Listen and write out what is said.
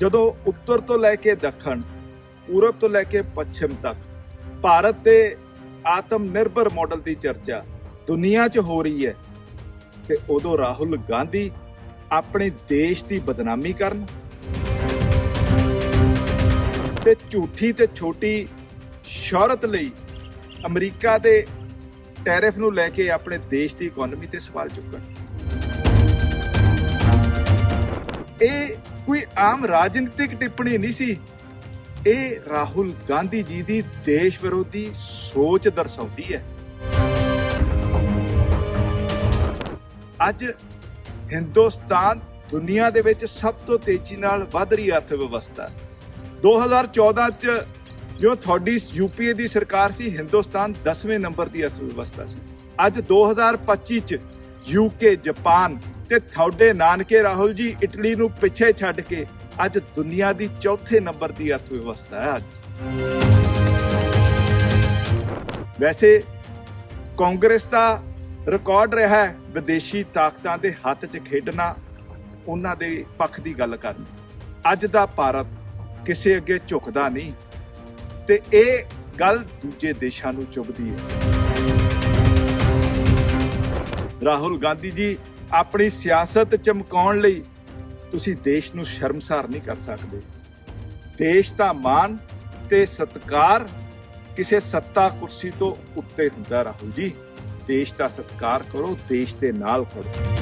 ਜਦੋਂ ਉੱਤਰ ਤੋਂ ਲੈ ਕੇ ਦੱਖਣ, ਪੂਰਬ ਤੋਂ ਲੈ ਕੇ ਪੱਛਮ ਤੱਕ, ਭਾਰਤ ਦੇ ਆਤਮ ਨਿਰਭਰ ਮਾਡਲ ਦੀ ਚਰਚਾ ਦੁਨੀਆ 'ਚ ਹੋ ਰਹੀ ਹੈ, ਤੇ ਉਦੋਂ ਰਾਹੁਲ ਗਾਂਧੀ ਆਪਣੇ ਦੇਸ਼ ਦੀ ਬਦਨਾਮੀ ਕਰਨ ਤੇ ਝੂਠੀ ਤੇ ਛੋਟੀ ਸ਼ੌਹਰਤ ਲਈ ਅਮਰੀਕਾ ਦੇ ਟੈਰਿਫ ਨੂੰ ਲੈ ਕੇ ਆਪਣੇ ਦੇਸ਼ ਦੀ ਇਕਨੋਮੀ ਤੇ ਸਵਾਲ ਚੁੱਕਣ। ਇਹ ਕੋਈ ਆਮ ਰਾਜਨੀਤਿਕ ਟਿੱਪਣੀ ਨਹੀਂ ਸੀ। ਇਹ ਰਾਹੁਲ ਗਾਂਧੀ ਜੀ ਦੀ ਦੇਸ਼ ਵਿਰੋਧੀ ਸੋਚ ਦਰਸਾਉਂਦੀ ਹੈ। ਅੱਜ ਹਿੰਦੁਸਤਾਨ ਦੁਨੀਆ ਦੇ ਵਿੱਚ ਸਭ ਤੋਂ ਤੇਜ਼ੀ ਨਾਲ ਵੱਧ ਰਹੀ ਅਰਥ ਵਿਵਸਥਾ ਹੈ 2014 ਚ ਜੋ ਤੁਹਾਡੀ ਯੂਪੀਏ ਦੀ ਸਰਕਾਰ ਸੀ, ਹਿੰਦੁਸਤਾਨ 10ਵੇਂ ਨੰਬਰ ਦੀ ਅਰਥ ਵਿਵਸਥਾ ਸੀ। ਅੱਜ 2025 ਚ ਯੂਕੇ ਜਾਪਾਨ ਤੇ ਤੁਹਾਡੇ ਨਾਨਕੇ ਰਾਹੁਲ ਜੀ ਇਟਲੀ ਨੂੰ ਪਿੱਛੇ ਛੱਡ ਕੇ ਅੱਜ ਦੁਨੀਆ ਦੀ ਚੌਥੇ ਨੰਬਰ ਦੀ ਅਰਥ ਵਿਵਸਥਾ ਹੈ ਅੱਜ। ਵੈਸੇ ਕਾਂਗਰਸ ਦਾ ਰਿਕਾਰਡ ਰਿਹਾ ਹੈ ਵਿਦੇਸ਼ੀ ਤਾਕਤਾਂ ਦੇ ਹੱਥ 'ਚ ਖੇਡਣਾ, ਉਹਨਾਂ ਦੇ ਪੱਖ ਦੀ ਗੱਲ ਕਰਨੀ। ਅੱਜ ਦਾ ਭਾਰਤ ਕਿਸੇ ਅੱਗੇ ਝੁਕਦਾ ਨਹੀਂ ਤੇ ਇਹ ਗੱਲ ਦੂਜੇ ਦੇਸ਼ਾਂ ਨੂੰ ਚੁਭਦੀ ਹੈ। ਰਾਹੁਲ ਗਾਂਧੀ ਜੀ ਆਪਣੀ ਸਿਆਸਤ ਚਮਕਾਉਣ ਲਈ ਤੁਸੀਂ ਦੇਸ਼ ਨੂੰ ਸ਼ਰਮਸਾਰ ਨਹੀਂ ਕਰ ਸਕਦੇ। ਦੇਸ਼ ਦਾ ਮਾਣ ਤੇ ਸਤਕਾਰ ਕਿਸੇ ਸੱਤਾ ਕੁਰਸੀ ਤੋਂ ਉੱਤੇ ਹੁੰਦਾ, ਰਾਹੁਲ ਜੀ। ਦੇਸ਼ ਦਾ ਸਤਕਾਰ ਕਰੋ, ਦੇਸ਼ ਦੇ ਨਾਲ ਖੜੋ।